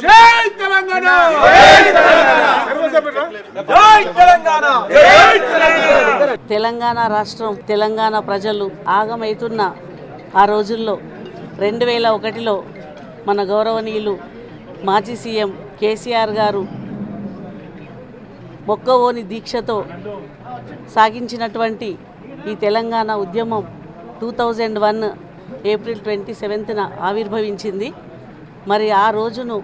జై తెలంగాణ! జై తెలంగాణ! తెలంగాణ రాష్ట్రం తెలంగాణ ప్రజలు ఆగమైతున్న ఆ రోజుల్లో రెండు వేల ఒకటిలో మన గౌరవనీయులు మాజీ సీఎం కేసీఆర్ గారు మొక్కవోని దీక్షతో సాగించినటువంటి ఈ తెలంగాణ ఉద్యమం two thousand one April twenty సెవెంత్న ఆవిర్భవించింది. మరి ఆ రోజును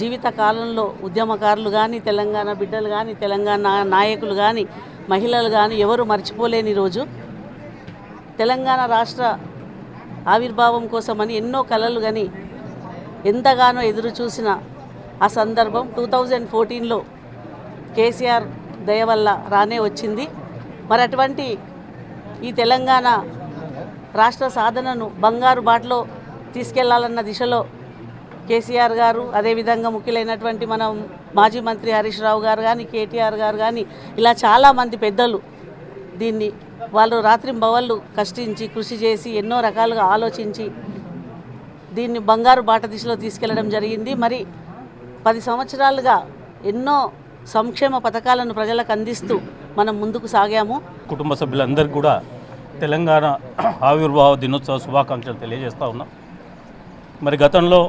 జీవిత కాలంలో ఉద్యమకారులు కానీ తెలంగాణ బిడ్డలు కానీ తెలంగాణ నాయకులు కానీ మహిళలు కానీ ఎవరు మర్చిపోలేని రోజు. తెలంగాణ రాష్ట్ర ఆవిర్భావం కోసమని ఎన్నో కళలు కానీ ఎంతగానో ఎదురు చూసిన ఆ సందర్భం టూ థౌజండ్ ఫోర్టీన్లో కేసీఆర్ దయ వల్ల రానే వచ్చింది. మరి అటువంటి ఈ తెలంగాణ రాష్ట్ర సాధనను బంగారు బాటలో తీసుకెళ్ళాలన్న దిశలో కేసీఆర్ గారు అదేవిధంగా ముఖ్యులైనటువంటి మన మాజీ మంత్రి హరీష్ రావు గారు కానీ కేటీఆర్ గారు కానీ ఇలా చాలామంది పెద్దలు దీన్ని వాళ్ళు రాత్రింబవళ్ళు కష్టించి కృషి చేసి ఎన్నో రకాలుగా ఆలోచించి దీన్ని బంగారు బాట దిశలో తీసుకెళ్ళడం జరిగింది. మరి పది సంవత్సరాలుగా ఎన్నో సంక్షేమ పథకాలను ప్రజలకు అందిస్తూ మనం ముందుకు సాగాము. కుటుంబ సభ్యులందరికీ కూడా తెలంగాణ ఆవిర్భావ దినోత్సవ శుభాకాంక్షలు తెలియజేస్తూ ఉన్నాం. మరి గతంలో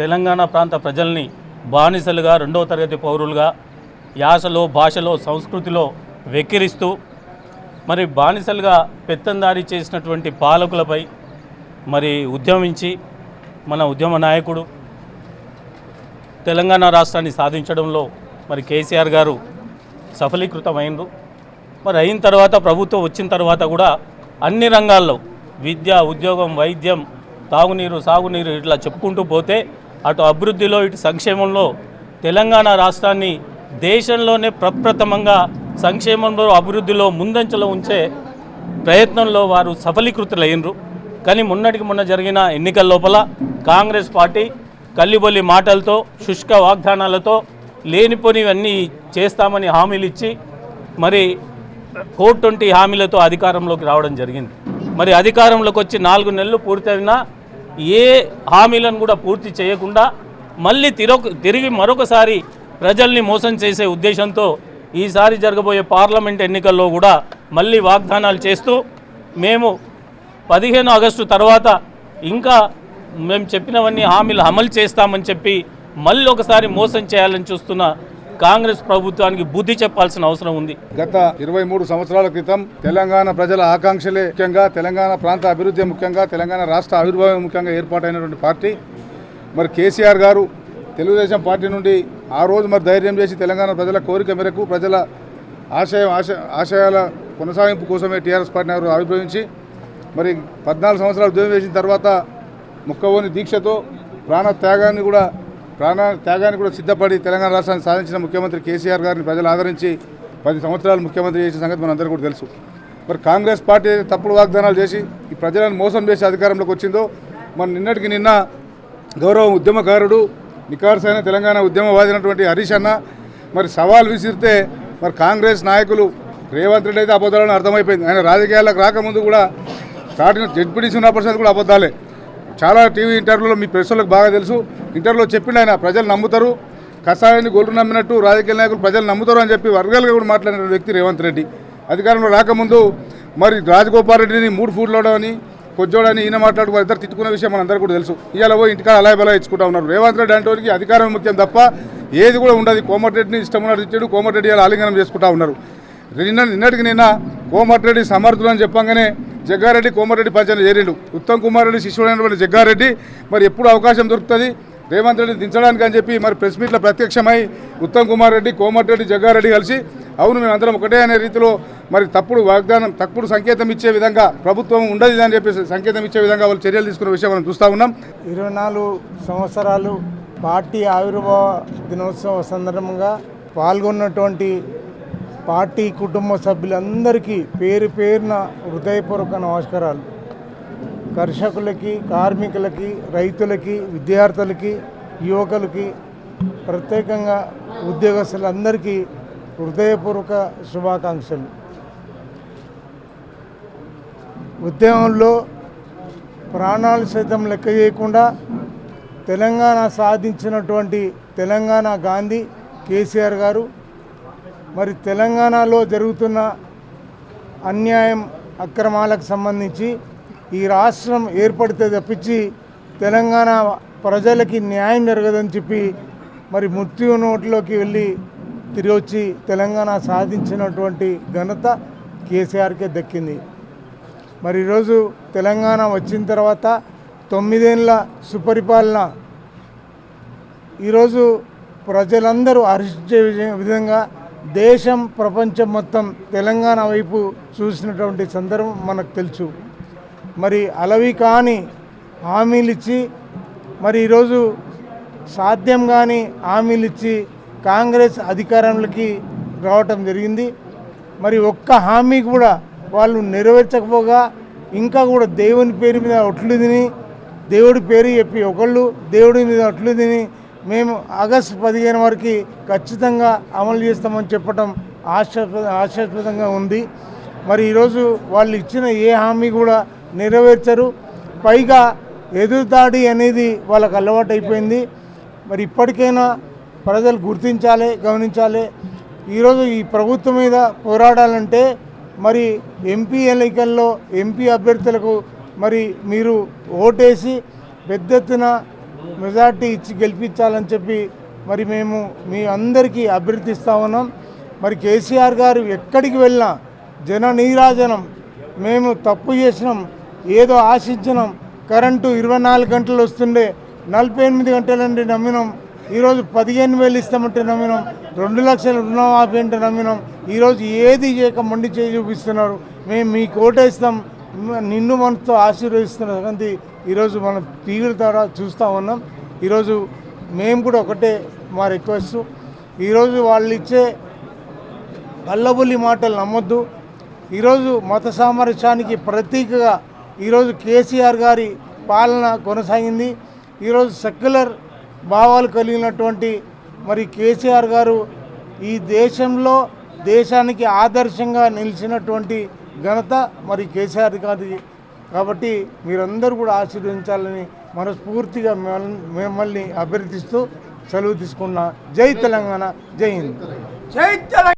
తెలంగాణ ప్రాంత ప్రజల్ని బానిసలుగా రెండవ తరగతి పౌరులుగా యాసలో భాషలో సంస్కృతిలో వెక్కిరిస్తూ మరి బానిసలుగా పెత్తందారి చేసినటువంటి పాలకులపై మరి ఉద్యమించి మన ఉద్యమ నాయకుడు తెలంగాణ రాష్ట్రాన్ని సాధించడంలో మరి కేసీఆర్ గారు సఫలీకృతమైనరు మరి అయిన తర్వాత ప్రభుత్వం వచ్చిన తర్వాత కూడా అన్ని రంగాల్లో విద్య ఉద్యోగం వైద్యం తాగునీరు సాగునీరు ఇట్లా చెప్పుకుంటూ పోతే అటు అభివృద్ధిలో ఇటు సంక్షేమంలో తెలంగాణ రాష్ట్రాన్ని దేశంలోనే ప్రప్రథమంగా సంక్షేమంలో అభివృద్ధిలో ముందంచలో ఉంచే ప్రయత్నంలో వారు సఫలీకృతులైనరు కానీ మొన్నటికి మొన్న జరిగిన ఎన్నికల లోపల కాంగ్రెస్ పార్టీ కల్లిబొల్లి మాటలతో శుష్క వాగ్దానాలతో లేనిపోనివన్నీ చేస్తామని హామీలు ఇచ్చి మరి ఫోర్ ట్వంటీ హామీలతో అధికారంలోకి రావడం జరిగింది. మరి అధికారంలోకి వచ్చి నాలుగు నెలలు పూర్తయినా ఏ హామీలను కూడా పూర్తి చేయకుండా మళ్ళీ తిరొక తిరిగి మరొకసారి ప్రజల్ని మోసం చేసే ఉద్దేశంతో ఈసారి జరగబోయే పార్లమెంట్ ఎన్నికల్లో కూడా మళ్ళీ వాగ్దానాలు చేస్తూ మేము పదిహేను ఆగస్టు తర్వాత ఇంకా మేము చెప్పినవన్నీ హామీలు అమలు చేస్తామని చెప్పి మళ్ళీ ఒకసారి మోసం చేయాలని చూస్తున్న కాంగ్రెస్ ప్రభుత్వానికి బుద్ధి చెప్పాల్సిన అవసరం ఉంది. గత ఇరవై మూడు సంవత్సరాల క్రితం తెలంగాణ ప్రజల ఆకాంక్షలే ముఖ్యంగా తెలంగాణ ప్రాంత అభివృద్ధి ముఖ్యంగా తెలంగాణ రాష్ట్ర ఆవిర్భావం ముఖ్యంగా ఏర్పాటైనటువంటి పార్టీ. మరి కేసీఆర్ గారు తెలుగుదేశం పార్టీ నుండి ఆ రోజు మరి ధైర్యం చేసి తెలంగాణ ప్రజల కోరిక మేరకు ప్రజల ఆశయం ఆశ ఆశయాల కొనసాగింపు కోసమే టీఆర్ఎస్ పార్టీ గారు ఆవిర్భవించి మరి పద్నాలుగు సంవత్సరాలు ఉద్యమం చేసిన తర్వాత ముక్కవోని దీక్షతో ప్రాణ త్యాగాన్ని కూడా ప్రాణ త్యాగానికి కూడా సిద్ధపడి తెలంగాణ రాష్ట్రాన్ని సాధించిన ముఖ్యమంత్రి కేసీఆర్ గారిని ప్రజలు ఆదరించి పది సంవత్సరాలు ముఖ్యమంత్రి చేసిన సంగతి మనందరూ కూడా తెలుసు. మరి కాంగ్రెస్ పార్టీ తప్పుడు వాగ్దానాలు చేసి ఈ ప్రజలను మోసం చేసి అధికారంలోకి వచ్చిందో మరి నిన్నటికి నిన్న గౌరవ ఉద్యమకారుడు నికార్సైన తెలంగాణ ఉద్యమవాదినటువంటి హరీష్ అన్న మరి సవాల్ విసిరితే మరి కాంగ్రెస్ నాయకులు రేవంత్ రెడ్డి అయితే అబద్ధాలని అర్థమైపోయింది. ఆయన రాజకీయాలకు రాకముందు కూడా స్టార్టింగ్ జడ్పీటీసీ ఉన్న పర్సెంట్ కూడా అబద్ధాలే. చాలా టీవీ ఇంటర్వ్యూలో మీ ప్రెస్లకు బాగా తెలుసు. ఇంటర్వ్యూలో చెప్పిండు ఆయన ప్రజలు నమ్ముతారు. కషాయాన్ని గొల్లు నమ్మినట్టు రాజకీయ నాయకులు ప్రజలు నమ్ముతారు అని చెప్పి వర్గాలుగా కూడా మాట్లాడిన వ్యక్తి రేవంత్ రెడ్డి. అధికారంలో రాకముందు మరి రాజగోపాల్ రెడ్డిని మూడు ఫూట్లోడో అని కొజ్జోడని ఈయన మాట్లాడు ఇద్దరు తిట్టుకున్న విషయం మనందరూ కూడా తెలుసు. ఇవాళ పోయి ఇంటికాడ అలాయ బలా ఇచ్చుకుంటా ఉన్నారు. రేవంత్ రెడ్డి అంటే అధికారం ముఖ్యం తప్ప ఏది కూడా ఉండదు. కోమటిరెడ్డిని ఇష్టం ఉన్నట్టు ఇచ్చాడు కోమటిరెడ్డి ఇలా ఆలింగనం చేసుకుంటా ఉన్నారు. నిన్న నిన్నటికి నిన్న కోమటిరెడ్డి సమర్థులు అని చెప్పంగానే జగ్గారెడ్డి కోమటిరెడ్డి పరిచయం చేరిండు. ఉత్తమ్ కుమార్ రెడ్డి శిష్యుడైనటువంటి జగ్గారెడ్డి మరి ఎప్పుడు అవకాశం దొరుకుతుంది? రేవంత్ రెడ్డి దించడానికి అని చెప్పి మరి ప్రెస్ మీట్లో ప్రత్యక్షమై ఉత్తమ్ కుమార్ రెడ్డి కోమటిరెడ్డి జగ్గారెడ్డి కలిసి అవును మేమందరం ఒకటే అనే రీతిలో మరి తప్పుడు వాగ్దానం తప్పుడు సంకేతం ఇచ్చే విధంగా ప్రభుత్వం ఉండదు అని చెప్పి సంకేతం ఇచ్చే విధంగా వాళ్ళు చర్యలు తీసుకున్న విషయం మనం చూస్తూ ఉన్నాం. ఇరవై నాలుగు సంవత్సరాలు పార్టీ ఆవిర్భావ దినోత్సవ సందర్భంగా పాల్గొన్నటువంటి పార్టీ కుటుంబ సభ్యులందరికీ పేరు పేరున హృదయపూర్వక నమస్కారాలు. కర్షకులకి కార్మికులకి రైతులకి విద్యార్థులకి యువకులకి ప్రత్యేకంగా ఉద్యోగస్తులందరికీ హృదయపూర్వక శుభాకాంక్షలు. ఉద్యమంలో ప్రాణాలు సైతం లెక్క చేయకుండా తెలంగాణ సాధించినటువంటి తెలంగాణ గాంధీ కేసీఆర్ గారు మరి తెలంగాణలో జరుగుతున్న అన్యాయం అక్రమాలకు సంబంధించి ఈ రాష్ట్రం ఏర్పడితే తప్పించి తెలంగాణ ప్రజలకి న్యాయం జరగదని చెప్పి మరి మృత్యు నోట్లోకి వెళ్ళి తిరిగి వచ్చి తెలంగాణ సాధించినటువంటి ఘనత కేసీఆర్కే దక్కింది. మరి ఈరోజు తెలంగాణ వచ్చిన తర్వాత తొమ్మిదేళ్ళ సుపరిపాలన ఈరోజు ప్రజలందరూ హర్షించే విధంగా దేశం ప్రపంచం మొత్తం తెలంగాణ వైపు చూసినటువంటి సందర్భం మనకు తెలుసు. మరి అలవి కాని హామీలు ఇచ్చి మరి ఈరోజు సాధ్యం కాని హామీలు ఇచ్చి కాంగ్రెస్ అధికారంలోకి రావటం జరిగింది. మరి ఒక్క హామీ కూడా వాళ్ళు నెరవేర్చకపోగా ఇంకా కూడా దేవుని పేరు మీద ఒట్లు తిని దేవుడి పేరు చెప్పి ఒకళ్ళు దేవుడి మీద ఒట్లు తిని మేము ఆగస్టు పదిహేను వరకు ఖచ్చితంగా అమలు చేస్తామని చెప్పడం ఆశాస్పద ఆశాస్పదంగా ఉంది. మరి ఈరోజు వాళ్ళు ఇచ్చిన ఏ హామీ కూడా నెరవేర్చరు. పైగా ఎదురుదాడి అనేది వాళ్ళకు అలవాటు అయిపోయింది మరి ఇప్పటికైనా ప్రజలు గుర్తించాలి గమనించాలి. ఈరోజు ఈ ప్రభుత్వం మీద పోరాడాలంటే మరి ఎంపీ ఎన్నికల్లో ఎంపీ అభ్యర్థులకు మరి మీరు ఓటేసి పెద్ద ఎత్తున మెజార్టీ ఇచ్చి గెలిపించాలని చెప్పి మరి మేము మీ అందరికీ అభ్యర్థిస్తా ఉన్నాం. మరి కేసీఆర్ గారు ఎక్కడికి వెళ్ళినా జన నీరాజనం మేము తప్పు చేసినాం ఏదో ఆశించినాం కరెంటు ఇరవై నాలుగు గంటలు వస్తుండే నలభై ఎనిమిది గంటలండి నమ్మినాం ఈరోజు పదిహేను వేలు ఇస్తామంటే నమ్మినాం రెండు లక్షల రుణమాఫీ అంటే నమ్మినాం ఈరోజు ఏది చేయక మొండి చేయి చూపిస్తున్నారు మేము మీకు ఓటేస్తాం నిన్ను మనతో ఆశీర్వదిస్తున్న సంగతి ఈరోజు మనం టీవీల ద్వారా చూస్తూ ఉన్నాం. ఈరోజు మేము కూడా ఒకటే మా రిక్వెస్ట్. ఈరోజు వాళ్ళు ఇచ్చే అల్లబుల్లి మాటలు నమ్మొద్దు. ఈరోజు మత సామరస్యానికి ప్రతీకగా ఈరోజు కేసీఆర్ గారి పాలన కొనసాగింది. ఈరోజు సెక్యులర్ భావాలు కలిగినటువంటి మరి కేసీఆర్ గారు ఈ దేశంలో దేశానికి ఆదర్శంగా నిలిచినటువంటి ఘనత మరి కేసీఆర్ గారి కాబట్టి మీరందరూ కూడా ఆశీర్వదించాలని మనస్ఫూర్తిగా మిమ్మల్ని- మిమ్మల్ని అభ్యర్థిస్తూ సెలవు తీసుకున్న జై తెలంగాణ జై హింద్. జై తెలంగాణ!